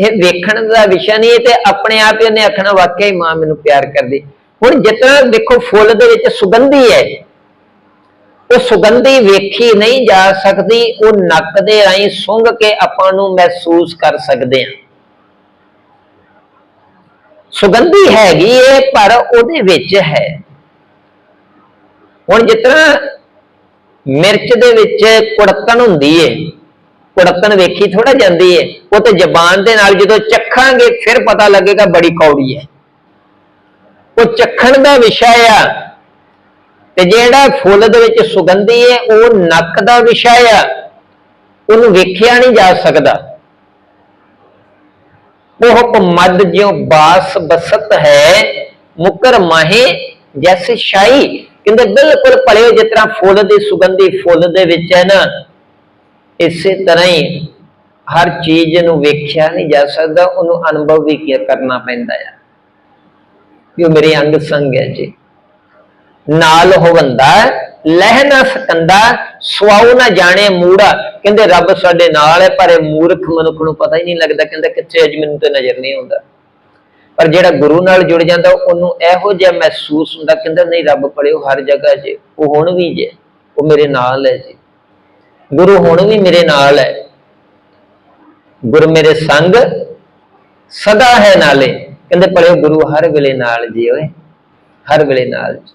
ਇਹ ਵੇਖਣ ਦਾ ਵਿਸ਼ਾ ਨਹੀਂ, ਇਹ ਤੇ ਆਪਣੇ ਆਪ ਹੀ ਉਹਨੇ ਆਖਣਾ, ਵਾਕਿਆ ਹੀ ਮਾਂ ਮੈਨੂੰ ਪਿਆਰ ਕਰਦੀ। ਹੁਣ ਜਿਤਨਾ ਦੇਖੋ, ਫੁੱਲ ਦੇ ਵਿੱਚ ਸੁਗੰਧੀ ਹੈ। ਉਹ ਸੁਗੰਧੀ ਵੇਖੀ ਨਹੀਂ ਜਾ ਸਕਦੀ, ਉਹ ਨੱਕ ਦੇ ਰਾਹੀਂ ਸੁੰਘ ਕੇ ਆਪਾਂ ਨੂੰ ਮਹਿਸੂਸ ਕਰ ਸਕਦੇ ਹਾਂ। ਸੁਗੰਧੀ ਹੈਗੀ ਏ, ਪਰ ਉਹਦੇ ਵਿੱਚ ਹੈ। ਹੁਣ ਜਿਤਨਾ ਮਿਰਚ ਦੇ ਵਿੱਚ ਕੁੜਕਣ ਹੁੰਦੀ ਏ ਕੁੜਕਣ ਵੇਖੀ ਥੋੜਾ ਜਾਂਦੀ ਹੈ ਉਹ ਤੇ ਜ਼ਬਾਨ ਦੇ ਨਾਲ ਜਦੋਂ ਚੱਖਾਂਗੇ ਫਿਰ ਪਤਾ ਲੱਗੇਗਾ ਬੜੀ ਕੌੜੀ ਹੈ ਉਹ ਚੱਖਣ ਦਾ ਵਿਸ਼ਾ ਆ ਤੇ ਜਿਹੜਾ ਫੁੱਲ ਦੇ ਵਿੱਚ ਸੁਗੰਧੀ ਹੈ ਉਹ ਨੱਕ ਦਾ ਵਿਸ਼ਾ ਆ। ਉਹਨੂੰ ਵੇਖਿਆ ਨਹੀਂ ਜਾ ਸਕਦਾ। ਉਹ ਮਦ ਜਿਉ ਬਾਸ ਬਸਤ ਹੈ, ਮੁਕਰ ਮਾਹੇ ਜੈਸੇ ਸ਼ਾਈ ਕਹਿੰਦੇ ਬਿਲਕੁਲ ਭਲੇ ਜਿਸ ਤਰ੍ਹਾਂ ਫੁੱਲ ਦੀ ਸੁਗੰਧੀ ਫੁੱਲ ਦੇ ਵਿੱਚ ਹੈ ਨਾ ਇਸੇ ਤਰ੍ਹਾਂ ਹੀ ਹਰ ਚੀਜ਼ ਨੂੰ ਵੇਖਿਆ ਨਹੀਂ ਜਾ ਸਕਦਾ, ਉਹਨੂੰ ਅਨੁਭਵ ਵੀ ਕੀ ਕਰਨਾ ਪੈਂਦਾ ਆ। ਕਿ ਉਹ ਮੇਰੇ ਅੰਗ ਸੰਗ ਹੈ ਜੀ। ਨਾਲ ਹੋਵੰਦਾ ਲਹਿ ਨਾ ਸਕੰਦਾ ਸਵਾਉ ਨਾ ਜਾਣੇ ਮੂੜਾ। ਕਹਿੰਦੇ ਰੱਬ ਸਾਡੇ ਨਾਲ ਹੈ, ਪਰ ਇਹ ਮੂਰਖ ਮਨੁੱਖ ਨੂੰ ਪਤਾ ਹੀ ਨਹੀਂ ਲੱਗਦਾ, ਕਹਿੰਦਾ ਕਿੱਥੇ ਅਜ ਮੈਨੂੰ ਤੇ ਨਜ਼ਰ ਨਹੀਂ ਆਉਂਦਾ। ਪਰ ਜਿਹੜਾ ਗੁਰੂ ਨਾਲ ਜੁੜ ਜਾਂਦਾ, ਉਹਨੂੰ ਇਹੋ ਜਿਹਾ ਮਹਿਸੂਸ ਹੁੰਦਾ, ਕਹਿੰਦਾ ਨਹੀਂ ਰੱਬ ਪੜਿਓ ਹਰ ਜਗ੍ਹਾ ਜੇ, ਉਹ ਹੁਣ ਵੀ ਜੇ, ਉਹ ਮੇਰੇ ਨਾਲ ਹੈ ਜੀ। ਗੁਰੂ ਹੁਣ ਵੀ ਮੇਰੇ ਨਾਲ ਹੈ। ਗੁਰ ਮੇਰੇ ਸੰਗ ਸਦਾ ਹੈ ਨਾਲੇ। ਕਹਿੰਦੇ ਪੜਿਓ ਗੁਰੂ ਹਰ ਵੇਲੇ ਨਾਲ ਜੀ ਓਏ ਹਰ ਵੇਲੇ ਨਾਲ ਜੀ